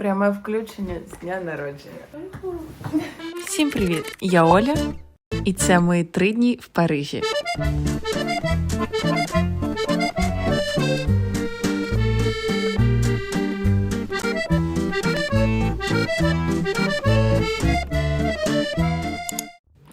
Пряме включення з дня народження. Всім привіт! Я Оля, і це мої три дні в Парижі.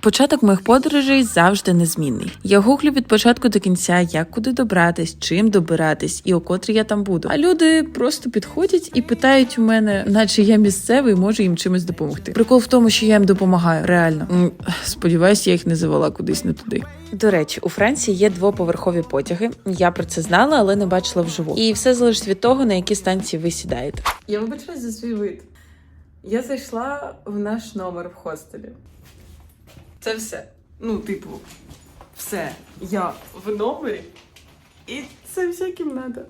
Початок моїх подорожей завжди незмінний. Я гуглю від початку до кінця, як куди добратись, чим добиратись і о котрій я там буду. А люди просто підходять і питають у мене, наче я місцевий, можу їм чимось допомогти. Прикол в тому, що я їм допомагаю, реально. Сподіваюсь, я їх не завела кудись не туди. До речі, у Франції є двоповерхові потяги. Я про це знала, але не бачила вживу. І все залежить від того, на які станції ви сідаєте. Я вибачаюсь за свій вид. Я зайшла в наш номер в хостелі. Це все. Ну, типу, все. Я в номері. І це вся кімната.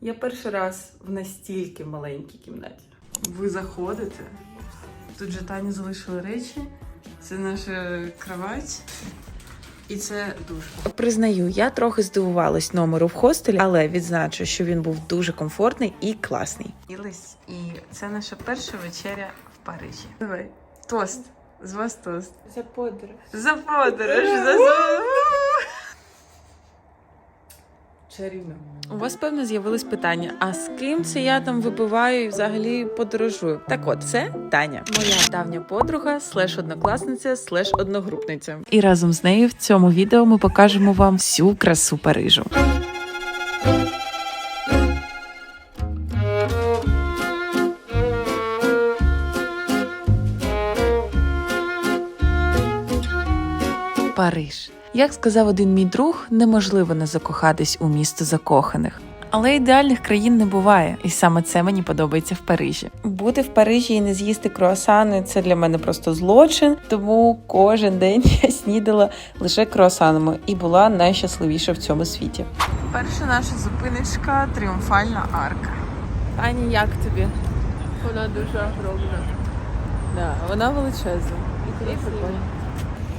Я перший раз в настільки маленькій кімнаті. Ви заходите. Тут же Тані залишили речі. Це наша кровать. І це душ. Признаю, я трохи здивувалась номеру в хостелі, але відзначу, що він був дуже комфортний і класний. І це наша перша вечеря в Парижі. Давай, тост. З вас тост. За подорож. За подорож, за Чарівно. У вас певно з'явились питання: а з ким це я там випиваю і взагалі подорожую? Так от, це Таня, моя давня подруга, слеш однокласниця, слеш одногрупниця. І разом з нею в цьому відео ми покажемо вам всю красу Парижу. Париж. Як сказав один мій друг, неможливо не закохатись у місто закоханих. Але ідеальних країн не буває, і саме це мені подобається в Парижі. Бути в Парижі і не з'їсти круасани це для мене просто злочин. Тому кожен день я снідала лише круасанами і була найщасливіша в цьому світі. Перша наша зупиночка тріумфальна арка. Ані, як тобі? Вона дуже огромна. Да, вона величезна. І красива.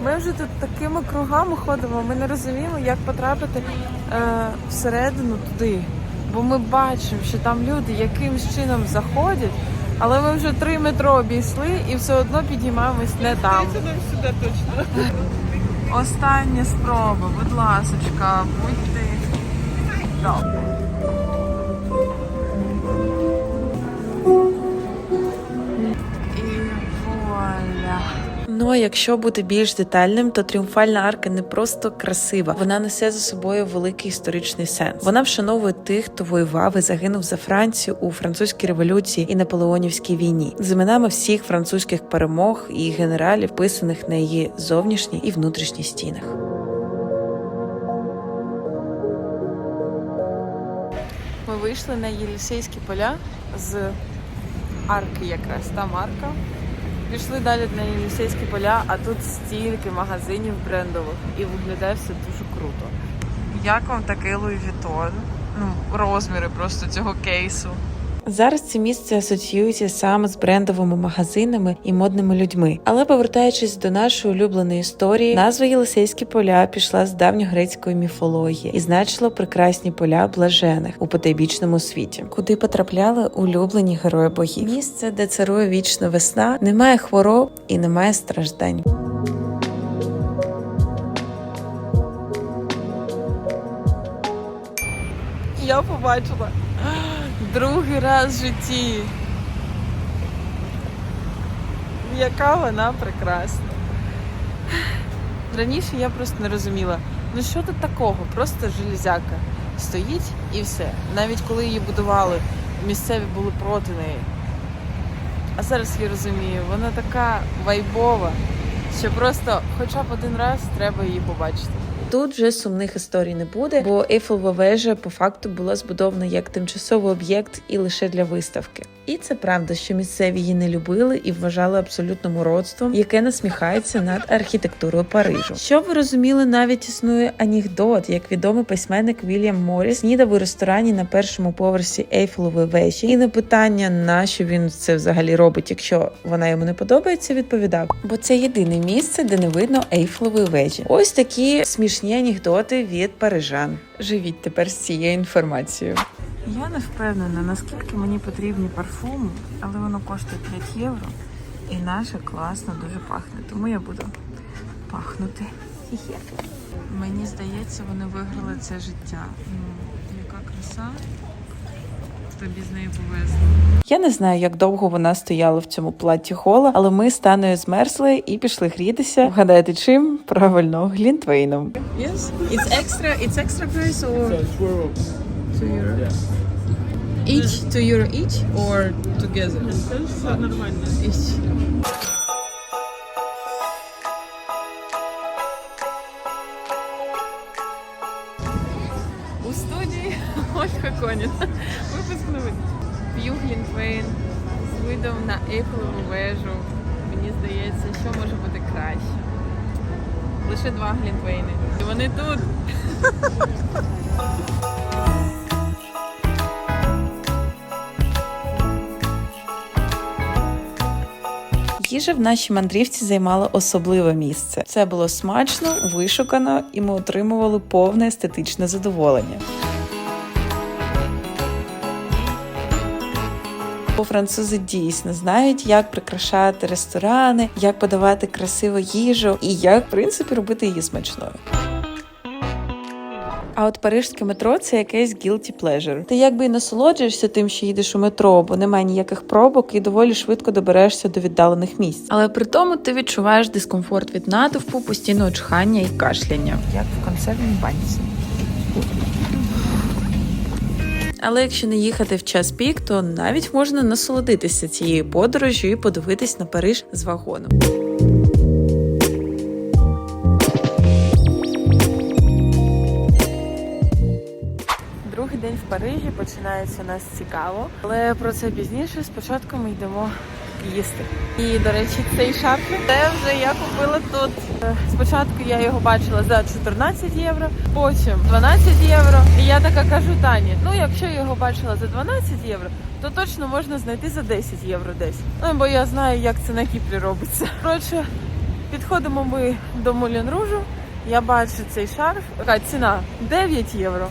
Ми вже тут такими кругами ходимо, ми не розуміємо, як потрапити е, всередину туди. Бо ми бачимо, що там люди якимсь чином заходять, але ми вже три метро обійшли і все одно підіймаємось не там. Сюди точно. Остання спроба, будь ласочка, будьте. Да. Ну а якщо бути більш детальним, то тріумфальна арка не просто красива, вона несе за собою великий історичний сенс. Вона вшановує тих, хто воював і загинув за Францію у французькій революції і наполеонівській війні, з іменами всіх французьких перемог і генералів, вписаних на її зовнішній і внутрішній стінах. Ми вийшли на Єлісейські поля з арки якраз, там арка. Пішли далі на Єлісейські поля, а тут стільки магазинів брендових і виглядає все дуже круто. Як вам такий Луї Вітон? Ну, розміри просто цього кейсу. Зараз це місце асоціюється саме з брендовими магазинами і модними людьми. Але повертаючись до нашої улюбленої історії, назва Єлисейські поля пішла з давньогрецької міфології і значила прекрасні поля блажених у потайбічному світі, куди потрапляли улюблені герої богів. Місце, де царує вічна весна, немає хвороб і немає страждань. Я побачила другий раз в житті. Яка вона прекрасна. Раніше я просто не розуміла, ну що тут такого? Просто железяка стоїть і все. Навіть коли її будували, місцеві були проти неї. А зараз я розумію, вона така вайбова, що просто хоча б один раз треба її побачити. Тут вже сумних історій не буде, бо Ейфелева вежа по факту була збудована як тимчасовий об'єкт і лише для виставки. І це правда, що місцеві її не любили і вважали абсолютним уродством, яке насміхається над архітектурою Парижу. Щоб ви розуміли, навіть існує анекдот, як відомий письменник Вільям Моріс снідав у ресторані на першому поверсі Ейфелевої вежі, і на питання, на що він це взагалі робить, якщо вона йому не подобається, відповідав: бо це єдине місце, де не видно Ейфелевої вежі. Ось такі смішні анекдоти від парижан. Живіть тепер з цією інформацією. Я не впевнена, наскільки мені потрібні парфуми, але воно коштує 5 євро. І наше класно дуже пахне. Тому я буду пахнути. Мені здається, вони виграли це життя. Ну, яка краса. Тобі з нею повезло. Я не знаю, як довго вона стояла в цьому платі гола, але ми з Таною змерзли і пішли грітися. Вгадайте чим? Правильно, глінтвейном. Yes. It's extra. It's extra price or two euro. Each two euro each or together. нормально. Each. У студії Ольга Коніна. Глінтвейн з видом на Ейфелеву вежу. Мені здається, що може бути краще. Лише два глінтвейни. І вони тут. Їжа в нашій мандрівці займала особливе місце. Це було смачно, вишукано, і ми отримували повне естетичне задоволення. Бо французи дійсно знають, як прикрашати ресторани, як подавати красиву їжу і як, в принципі, робити її смачною. А от парижське метро це якесь guilty pleasure. Ти якби і насолоджуєшся тим, що їдеш у метро, бо немає ніяких пробок і доволі швидко доберешся до віддалених місць. Але при тому ти відчуваєш дискомфорт від натовпу, постійного чхання і кашляння, як в консервній банці. Але якщо не їхати в час пік, то навіть можна насолодитися цією подорожю і подивитись на Париж з вагону. Другий день в Парижі починається у нас цікаво, але про це пізніше. Спочатку ми йдемо їсти. І, до речі, цей шарф це вже я купила тут. Е, Спочатку я його бачила за 14 євро, потім 12 євро. І я така кажу Тані: ну якщо я його бачила за 12 євро, то точно можна знайти за 10 євро десь. Ну бо я знаю, як це на Кіпрі робиться. Коротше, підходимо ми до Мулін Ружу. Я бачу цей шарф. Така ціна 9 євро.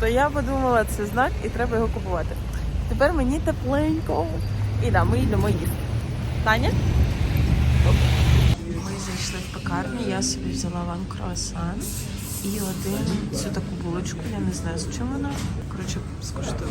То я подумала, це знак і треба його купувати. Тепер мені тепленько. І да, ми йдемо їсти. Таня? Ми зайшли в пекарню, я собі взяла вам круасан і один цю таку булочку. Я не знаю, з чим вона. Коротше, скуштую.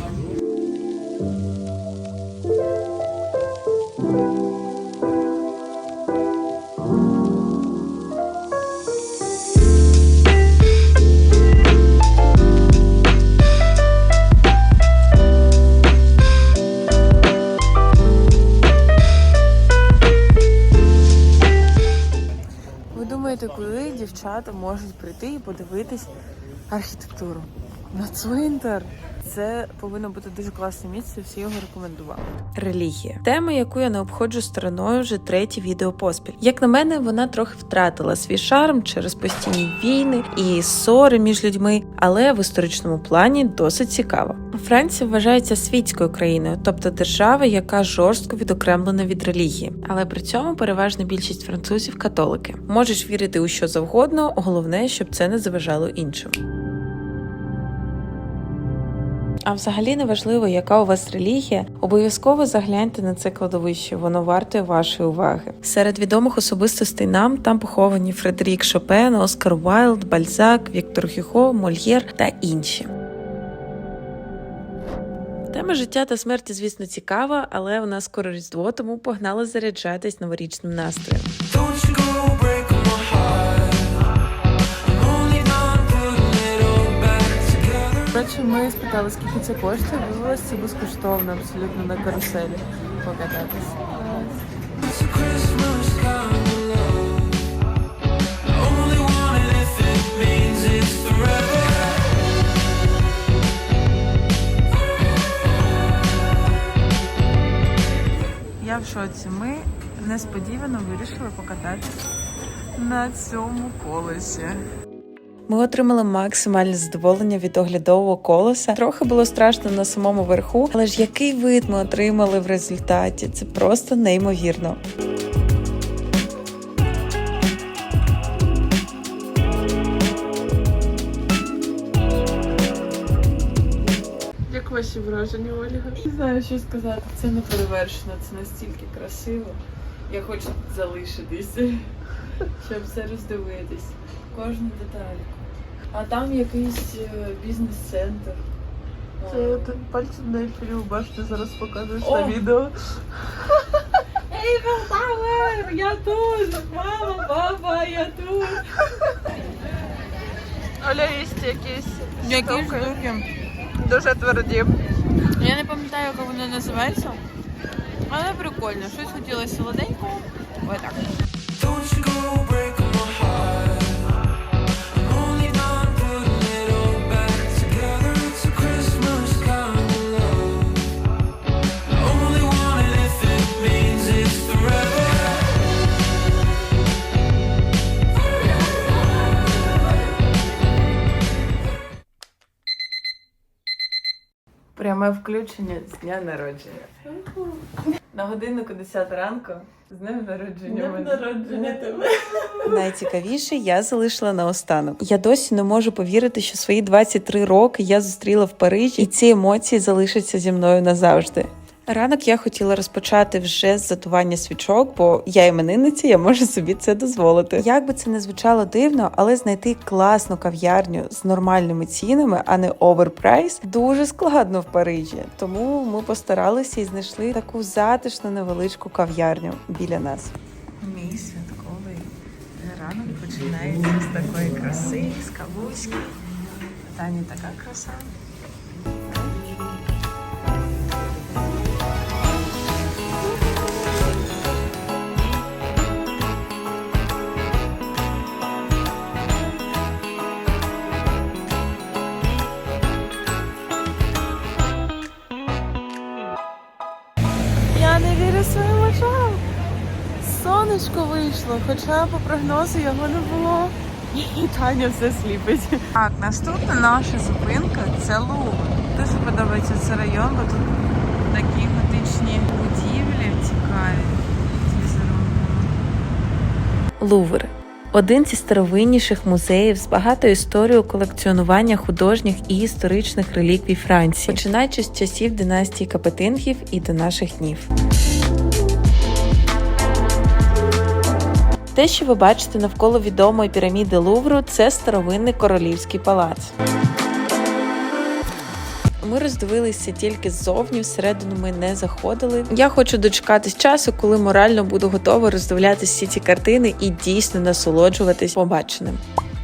Дівчата можуть прийти і подивитись архітектуру? На цвинтар. Це повинно бути дуже класне місце, всі його рекомендували. Релігія тема, яку я не обходжу стороною вже третє відео поспіль. Як на мене, вона трохи втратила свій шарм через постійні війни і ссори між людьми, але в історичному плані досить цікаво. Франція вважається світською країною, тобто держава, яка жорстко відокремлена від релігії, але при цьому переважна більшість французів католики. Можеш вірити у що завгодно, головне, щоб це не заважало іншим. А взагалі не важливо, яка у вас релігія, обов'язково загляньте на це кладовище, воно вартує вашої уваги. Серед відомих особистостей нам там поховані Фредерік Шопен, Оскар Уайлд, Бальзак, Віктор Хюго, Мольєр та інші. Тема життя та смерті, звісно, цікава, але у нас скоро різдво, тому погнали заряджатись новорічним настроєм. Коротше, ми спитали, скільки це коштує, виявилося це безкоштовно абсолютно на каруселі only if it means it's forever. Шоці. Ми несподівано вирішили покататися на цьому колесі. Ми отримали максимальне задоволення від оглядового колеса. Трохи було страшно на самому верху, але ж який вид ми отримали в результаті? Це просто неймовірно. Ваші враження, Ольга? Не знаю, що сказати. Це не перевершено, це настільки красиво. Я хочу залишитися, щоб все роздивитись. Кожну детальку. А там якийсь е, бізнес-центр. Це ти пальцем на ефірі бачите, зараз покажеш О! на відео. Ейфел Тауер! Я тут! Мама, папа, я тут! Оля їсть якісь Які штуки. Дуже тверді. Я не пам'ятаю, як вони називається. Але прикольно. Щось хотілося солоденького. Ось Пряме включення з дня народження. На годиннику 10 ранку. З днем народження. Днем народження тебе. Найцікавіше я залишила наостанок. Я досі не можу повірити, що свої 23 роки я зустріла в Парижі, і ці емоції залишаться зі мною назавжди. Ранок я хотіла розпочати вже з затування свічок, бо я іменинниця, я можу собі це дозволити. Як би це не звучало дивно, але знайти класну кав'ярню з нормальними цінами, а не оверпрайс, дуже складно в Парижі. Тому ми постаралися і знайшли таку затишну невеличку кав'ярню біля нас. Мій святковий ранок починається з такої краси, з кавуськи. Тані така краса. Сонечко вийшло, хоча по прогнозу його не було. І Таня все сліпить. Так, наступна наша зупинка це Лувр. Дуже подобається цей район, бо тут такі готичні будівлі цікаві. Лувр. Один зі старовинніших музеїв з багатою історією колекціонування художніх і історичних реліквій Франції, починаючи з часів династії Капетингів і до наших днів. Те, що ви бачите навколо відомої піраміди Лувру, це старовинний королівський палац. Ми роздивилися тільки ззовні, всередину ми не заходили. Я хочу дочекатись часу, коли морально буду готова роздивлятися всі ці картини і дійсно насолоджуватись побаченим.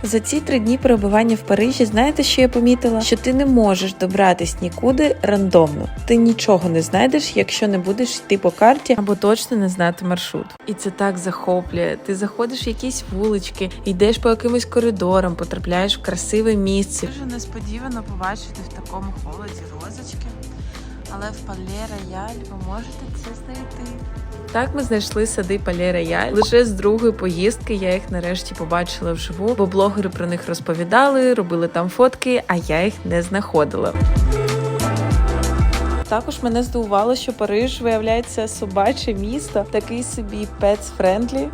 За ці три дні перебування в Парижі, знаєте, що я помітила? Що ти не можеш добратись нікуди рандомно. Ти нічого не знайдеш, якщо не будеш йти по карті або точно не знати маршрут. І це так захоплює. Ти заходиш в якісь вулички, йдеш по якимось коридорам, потрапляєш в красиве місце. Дуже несподівано побачити в такому холоді розочки, але в Пале Рояль ви можете це знайти. Так ми знайшли сади Пале Рояль. Лише з другої поїздки я їх нарешті побачила вживу, бо блогери про них розповідали, робили там фотки, а я їх не знаходила. Також мене здивувало, що Париж виявляється собаче місто, такий собі friendly.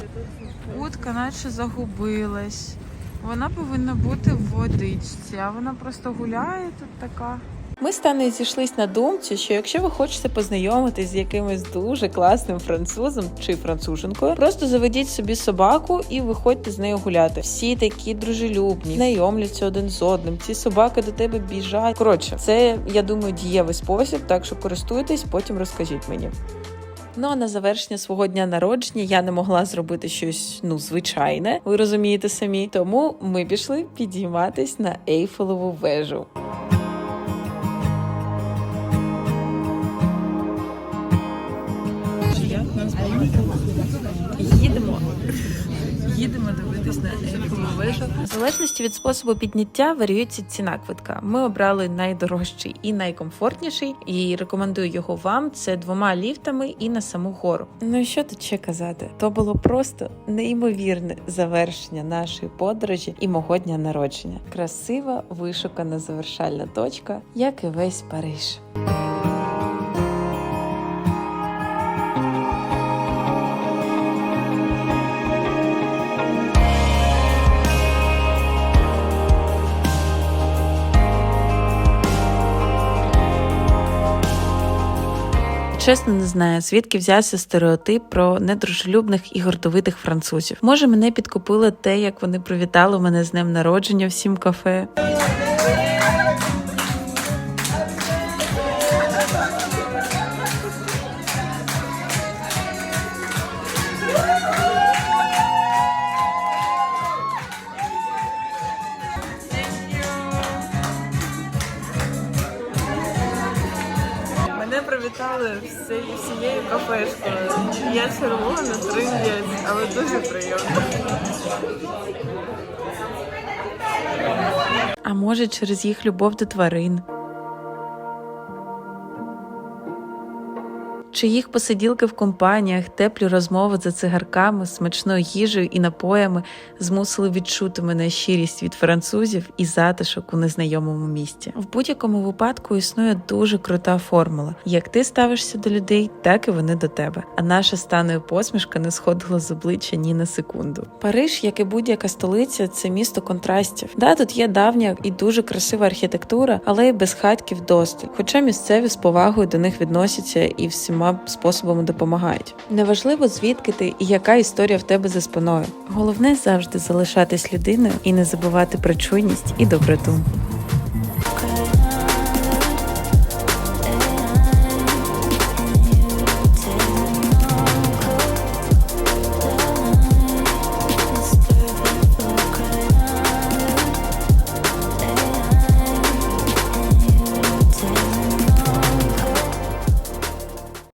Утка наче загубилась. Вона повинна бути в водичці, а вона просто гуляє тут така. Ми з Танею зійшлись на думці, що якщо ви хочете познайомитись з якимось дуже класним французом чи француженкою, просто заведіть собі собаку і виходьте з нею гуляти. Всі такі дружелюбні, знайомляться один з одним. Ці собаки до тебе біжать. Коротше, це я думаю дієвий спосіб, так що користуйтесь, потім розкажіть мені. Ну а на завершення свого дня народження я не могла зробити щось ну звичайне, ви розумієте самі. Тому ми пішли підійматись на Ейфелеву вежу. В залежності від способу підняття варіюється ціна квитка. Ми обрали найдорожчий і найкомфортніший, і рекомендую його вам. Це двома ліфтами і на саму гору. Ну і що тут ще казати? То було просто неймовірне завершення нашої подорожі і мого дня народження. Красива, вишукана завершальна точка, як і весь Париж. Чесно, не знаю, звідки взявся стереотип про недружелюбних і гордовитих французів. Може, мене підкупило те, як вони привітали мене з днем народження всім кафе. Може, через їх любов до тварин. Чи їх посиділки в компаніях, теплі розмови за цигарками, смачною їжею і напоями змусили відчути мене щирість від французів і затишок у незнайомому місті. В будь-якому випадку існує дуже крута формула: як ти ставишся до людей, так і вони до тебе. А наша станою посмішка не сходила з обличчя ні на секунду. Париж, як і будь-яка столиця, це місто контрастів. Да, тут є давня і дуже красива архітектура, але й без хатків досталь. Хоча місцеві з повагою до них відносяться і всіма способами допомагають. Неважливо звідки ти і яка історія в тебе за спиною. Головне завжди залишатись людиною і не забувати про чуйність і доброту.